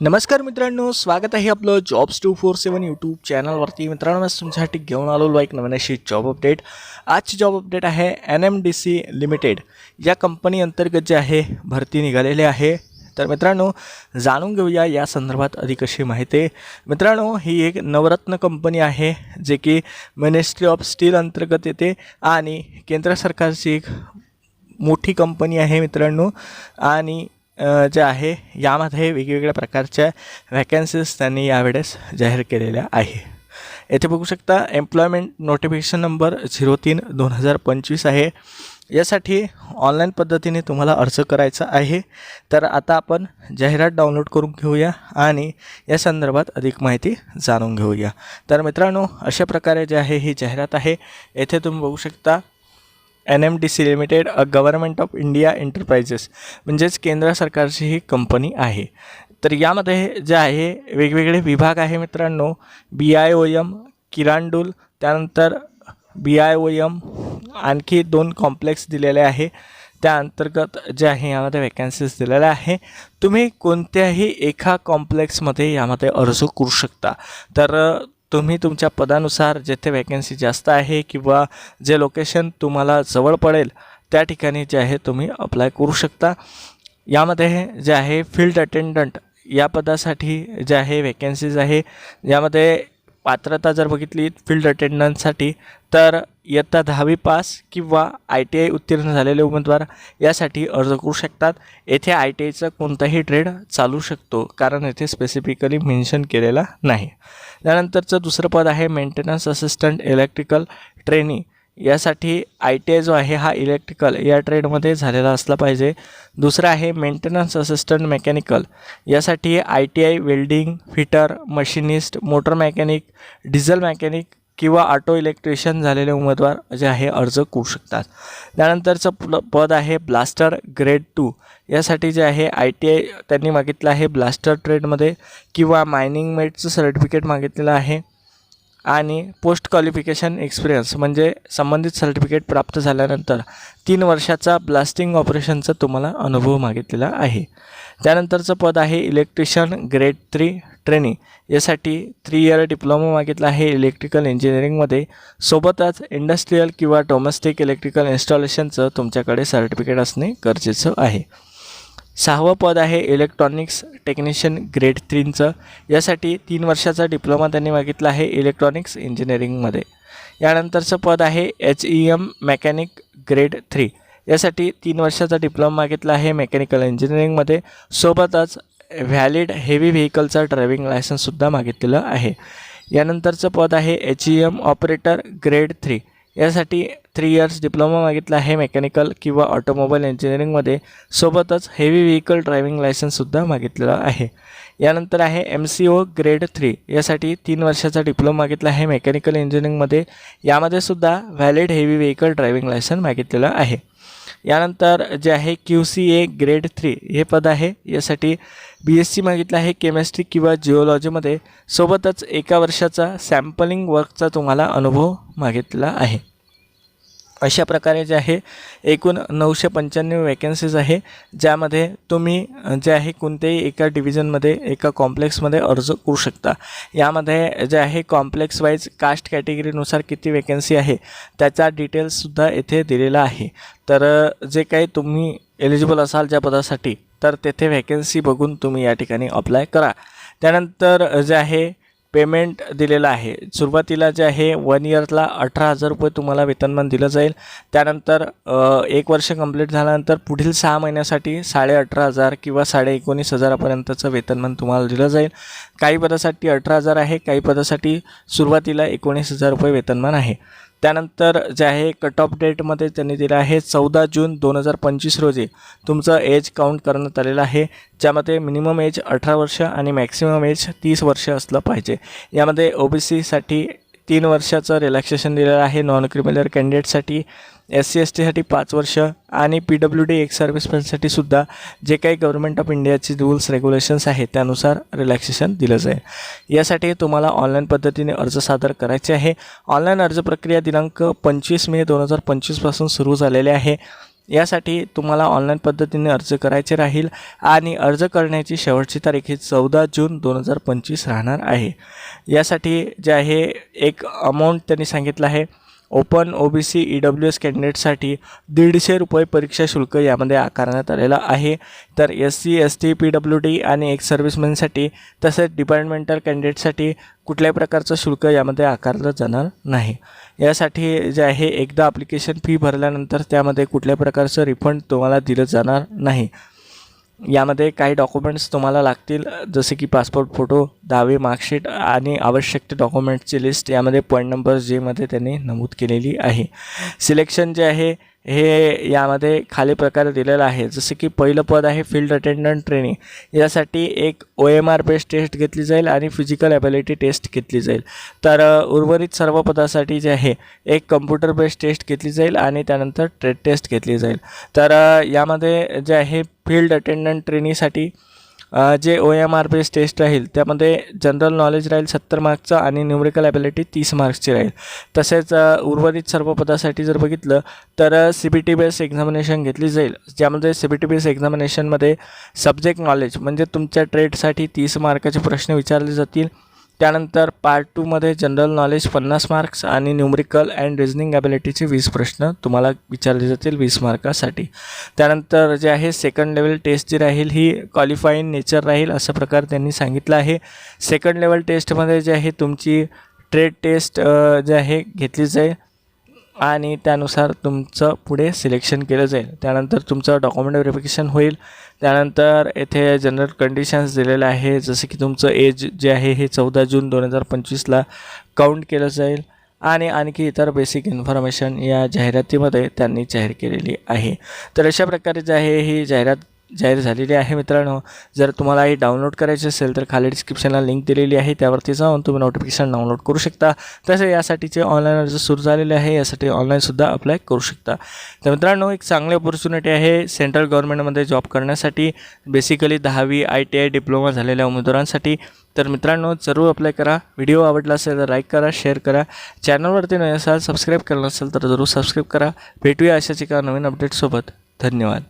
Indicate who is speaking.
Speaker 1: नमस्कार मित्रांनो स्वागत आहे आपलं jobs two four seven YouTube चॅनलवरती मित्रांनो मी तुमच्यासाठी घेऊन आलेलो एक नवीन अशी जॉब अपडेट आजची जॉब अपडेट आहे N M D C limited या कंपनी अंतर्गत जे आहे भरती निघालेली आहे. तर मित्रांनो जाणून घेऊया या संदर्भात अधिक अशी माहिती. मित्रांनो ही एक नवरत्न कंपनी आहे जे की मिनिस्ट्री ऑफ स्टील अंतर्गत येते आणि केंद्र सरकारची एक मोठी कंपनी आहे मित्रांनो. आणि जे आहे यामध्ये वेगवेगळ्या प्रकारच्या व्हॅकन्सीज त्यांनी यावेळेस जाहीर केलेल्या आहे. येथे बघू शकता एम्प्लॉयमेंट नोटिफिकेशन नंबर झिरो तीन दोन हजार पंचवीस आहे. यासाठी ऑनलाईन पद्धतीने तुम्हाला अर्ज करायचा आहे. तर आता आपण जाहिरात डाउनलोड करून घेऊया आणि या संदर्भात अधिक माहिती जाणून घेऊया. तर मित्रांनो अशा प्रकारे जे आहे ही जाहिरात आहे. येथे तुम्ही बघू शकता N M D C limited a government of India enterprises म्हणजेच केंद्र सरकारची ही कंपनी आहे. तर यामध्ये जे आहे वेगवेगळे विभाग आहे मित्रांनो. बी आय ओ एम किरांडूल त्यानंतर बी आय ओ एम आणखी दोन कॉम्प्लेक्स दिलेले आहे. त्या अंतर्गत जे आहे यामध्ये वॅकन्सीज दिलेल्या आहे. तुम्ही कोणत्याही एका कॉम्प्लेक्समध्ये यामध्ये अर्ज करू शकता. तर तुम्ही तुमच्या पदानुसार जेथे वॅकन्सी जास्त आहे किंवा जे लोकेशन तुम्हाला जवळ पडेल त्या ठिकाणी जे आहे तुम्ही अप्लाय करू शकता. यामध्ये जे आहे फील्ड अटेंडंट या पदासाठी जे आहे वॅकन्सीज आहे. यामध्ये पात्रता जर बघितली फील्ड अटेंडंटसाठी तर इयत्ता दहावी पास किंवा आय टी आय उत्तीर्ण झालेले उमेदवार यासाठी अर्ज करू शकतात. येथे आय टी आयचा कोणताही ट्रेड चालू शकतो कारण येथे स्पेसिफिकली मेन्शन केलेला नाही. त्यानंतरचं दुसरं पद आहे मेंटेनन्स असिस्टंट इलेक्ट्रिकल ट्रेनी यासाठी आय टी आय जो आहे हा इलेक्ट्रिकल या ट्रेडमध्ये झालेला असला पाहिजे. दुसरं आहे मेंटेनन्स असिस्टंट मेकॅनिकल यासाठी I T I welding fitter machinist motor mechanic diesel mechanic किंवा ऑटो इलेक्ट्रिशियन झालेले उमेदवार जे आहे अर्ज करू शकतात. त्यानंतरचं पुल पद आहे ब्लास्टर ग्रेड टू यासाठी जे आहे आय टी आय त्यांनी मागितलं आहे ब्लास्टर ट्रेडमध्ये किंवा मायनिंग मेटचं सर्टिफिकेट मागितलेलं आहे. आणि पोस्ट क्वालिफिकेशन एक्सपिरियन्स म्हणजे संबंधित सर्टिफिकेट प्राप्त झाल्यानंतर तीन वर्षाचा ब्लास्टिंग ऑपरेशनचा तुम्हाला अनुभव मागितलेला आहे. त्यानंतरचं पद आहे इलेक्ट्रिशियन ग्रेड थ्री ट्रेनिंग. यासाठी थ्री इयर डिप्लोमा मागितला आहे इलेक्ट्रिकल इंजिनिअरिंगमध्ये सोबतच इंडस्ट्रीयल किंवा डोमेस्टिक इलेक्ट्रिकल इन्स्टॉलेशनचं तुमच्याकडे सर्टिफिकेट असणे गरजेचं आहे. सहावं पद आहे इलेक्ट्रॉनिक्स टेक्निशियन ग्रेड थ्रीचं यासाठी तीन वर्षाचा डिप्लोमा त्यांनी मागितला आहे इलेक्ट्रॉनिक्स इंजिनिअरिंगमध्ये यानंतरचं पद आहे H E M mechanic grade three यासाठी तीन वर्षाचा डिप्लोमा मागितला आहे मेकॅनिकल इंजिनिअरिंगमध्ये सोबतच व्हॅलिड हेवी व्हेकलचा ड्रायव्हिंग लायसन्ससुद्धा मागितलेलं आहे. यानंतरचं पद आहे H E M operator grade three यासाठी थ्री इयर्स डिप्लोमा मागितला आहे मेकॅनिकल किंवा ऑटोमोबाईल इंजिनिअरिंगमध्ये सोबतच हेवी व्हेकल ड्रायव्हिंग लायसन्ससुद्धा मागितलेला आहे. यानंतर आहे M C O grade three यासाठी तीन वर्षाचा डिप्लोमा मागितला आहे मेकॅनिकल इंजिनिअरिंगमध्ये यामध्ये सुद्धा valid heavy vehicle driving licence मागितलेलं आहे. यानंतर जे आहे Q C A grade three हे पद आहे. यासाठी बी एस सी मागितलं आहे केमिस्ट्री किंवा जिओलॉजीमध्ये सोबतच एका वर्षाचा सॅम्पलिंग वर्कचा तुम्हाला अनुभव मागितला आहे. अशा प्रकारे जे आहे एकूण नऊशे पंच्याण्णव वॅकन्सीज आहे ज्यामध्ये तुम्ही जे आहे कोणत्याही एका डिव्हिजनमध्ये एका कॉम्प्लेक्समध्ये अर्ज करू शकता. यामध्ये जे आहे कॉम्प्लेक्स वाईज कास्ट कॅटेगरीनुसार किती वॅकन्सी आहे त्याचा डिटेल्ससुद्धा येथे दिलेला आहे. तर जे काही तुम्ही एलिजिबल असाल ज्या पदासाठी तर तेथे वॅकन्सी बघून तुम्ही या ठिकाणी अप्लाय करा. त्यानंतर जे आहे पेमेंट दिलेलं आहे. सुरुवातीला जे आहे वन इयरला अठरा हजार रुपये तुम्हाला वेतनमान दिलं जाईल. त्यानंतर एक वर्ष कंप्लीट झाल्यानंतर पुढील सहा महिन्यासाठी साडे अठरा हजार किंवा साडे एकोणीस हजारापर्यंतचं वेतनमान तुम्हाला दिलं जाईल. काही पदासाठी अठरा हजार आहे काही पदासाठी सुरुवातीला एकोणीस हजार रुपये वेतनमान आहे. त्यानंतर जे आहे कट ऑफ डेटमध्ये त्यांनी दिलं आहे चौदा जून दोन हजार पंचवीस रोजी. तुमचं एज काउंट करण्यात आलेलं आहे. ज्यामध्ये मिनिमम एज अठरा वर्ष आणि मॅक्सिमम एज तीस वर्ष असलं पाहिजे. यामध्ये ओ बी सीसाठी तीन वर्षाचं रिलॅक्सेशन दिलेलं आहे. नॉन क्रिमिनल कॅन्डिडेटसाठी एस सी एस टीसाठी पाच वर्ष आणि पी डब्ल्यू डी एक्स सर्व्हिसमॅनसाठी सुद्धा जे काही गव्हर्नमेंट ऑफ इंडियाची रूल्स रेग्युलेशन्स आहेत त्यानुसार रिलॅक्सेशन दिलं जाईल. यासाठी तुम्हाला ऑनलाईन पद्धतीने अर्ज सादर करायचे आहे. ऑनलाईन अर्ज प्रक्रिया दिनांक पंचवीस मे दोन हजार पंचवीसपासून सुरू झालेले आहे. यासाठी तुम्हाला ऑनलाईन पद्धतीने अर्ज करायचे राहील आणि अर्ज करण्याची शेवटची तारीख ही चौदा जून दोन हजार पंचवीस राहणार आहे. यासाठी जे आहे एक अमाऊंट त्यांनी सांगितलं आहे. Open O B C E W S कॅन्डिडेटसाठी दीडशे रुपये परीक्षा शुल्क यामध्ये आकारण्यात आलेलं आहे. तर S C S T P W D आणि एक सर्व्हिसमॅनसाठी तसेच डिपार्टमेंटल कॅन्डिडेटसाठी कुठल्याही प्रकारचं शुल्क यामध्ये आकारलं जाणार नाही. यासाठी जे आहे एकदा ॲप्लिकेशन फी भरल्यानंतर त्यामध्ये कुठल्याही प्रकारचं रिफंड तुम्हाला दिलं जाणार नाही. यामध्ये काही डॉक्युमेंट्स तुम्हाला लागतील. जसे की पासपोर्ट फोटो दहावी मार्कशीट आणि आवश्यक ते डॉक्युमेंट्सची लिस्ट यामध्ये पॉईंट नंबर जेमध्ये त्यांनी नमूद केलेली आहे. सिलेक्शन जे आहे हे यामध्ये खाली प्रकारे दिलेलं आहे. जसे की पहिलं पद आहे फील्ड अटेंडंट ट्रेनिंग यासाठी एक O M R based test घेतली जाईल आणि फिजिकल ॲबिलिटी टेस्ट घेतली जाईल. तर उर्वरित सर्व पदासाठी जे आहे एक कम्प्युटर बेस्ड टेस्ट घेतली जाईल आणि त्यानंतर ट्रेड टेस्ट घेतली जाईल. तर यामध्ये जे आहे फील्ड अटेंडंट ट्रेनिंगसाठी जे O M R base test राहील त्यामध्ये जनरल नॉलेज राहील सत्तर मार्क्सचं आणि न्यूमरिकल ॲबिलिटी तीस मार्क्सची राहील. तसेच उर्वरित सर्व पदासाठी जर बघितलं तर C B T base examination घेतली जाईल. ज्यामध्ये सी बी टी बेस एक्झामिनेशनमध्ये सब्जेक्ट नॉलेज म्हणजे तुमच्या ट्रेडसाठी तीस मार्काचे प्रश्न विचारले जातील. त्यानंतर पार्ट टूमध्ये जनरल नॉलेज पन्नास मार्क्स आणि न्यूमरिकल अँड रिझनिंग ॲबिलिटीचे वीस प्रश्न तुम्हाला विचारले जातील वीस मार्कासाठी त्यानंतर जे आहे सेकंड लेवल टेस्ट जी राहील ही क्वालिफाईंग नेचर राहील असं प्रकार त्यांनी सांगितलं आहे. सेकंड लेवल टेस्टमध्ये जे आहे तुमची ट्रेड टेस्ट जे आहे घेतली जाईल. आणि त्यानुसार तुमचं पुढे सिलेक्शन केलं जाईल. त्यानंतर तुमचं डॉक्युमेंट व्हेरिफिकेशन होईल. त्यानंतर येथे जनरल कंडिशन्स दिलेले आहे. जसं की तुमचं एज जे आहे हे चौदा जून दोन हजार पंचवीसला काउंट केलं जाईल. आणि आणखी इतर बेसिक इन्फॉर्मेशन या जाहिरातीमध्ये त्यांनी जाहीर केलेली आहे. तर अशा प्रकारे जे आहे ही जाहिरात जाहीर झालेली आहे मित्रांनो. जर तुम्हाला हे डाउनलोड करायची असेल तर खाली डिस्क्रिप्शनला लिंक दिलेली आहे. त्यावरती जाऊन तुम्ही नोटिफिकेशन डाउनलोड करू शकता. तसे यासाठीचे ऑनलाईन अर्ज सुरू झालेले आहे. यासाठी ऑनलाईनसुद्धा अप्लाय करू शकता. तर मित्रांनो एक चांगली ऑपॉर्च्युनिटी आहे सेंट्रल गव्हर्नमेंटमध्ये जॉब करण्यासाठी. बेसिकली दहावी आय टी आय डिप्लोमा झालेल्या उमेदवारांसाठी. तर मित्रांनो जरूर अप्लाय करा. व्हिडिओ आवडला असेल तर लाईक करा शेअर करा. चॅनलवरती नाही असाल सबस्क्राईब करणार असेल तर जरूर सबस्क्राईब करा. भेटूया अशाच एका नवीन अपडेटसोबत धन्यवाद.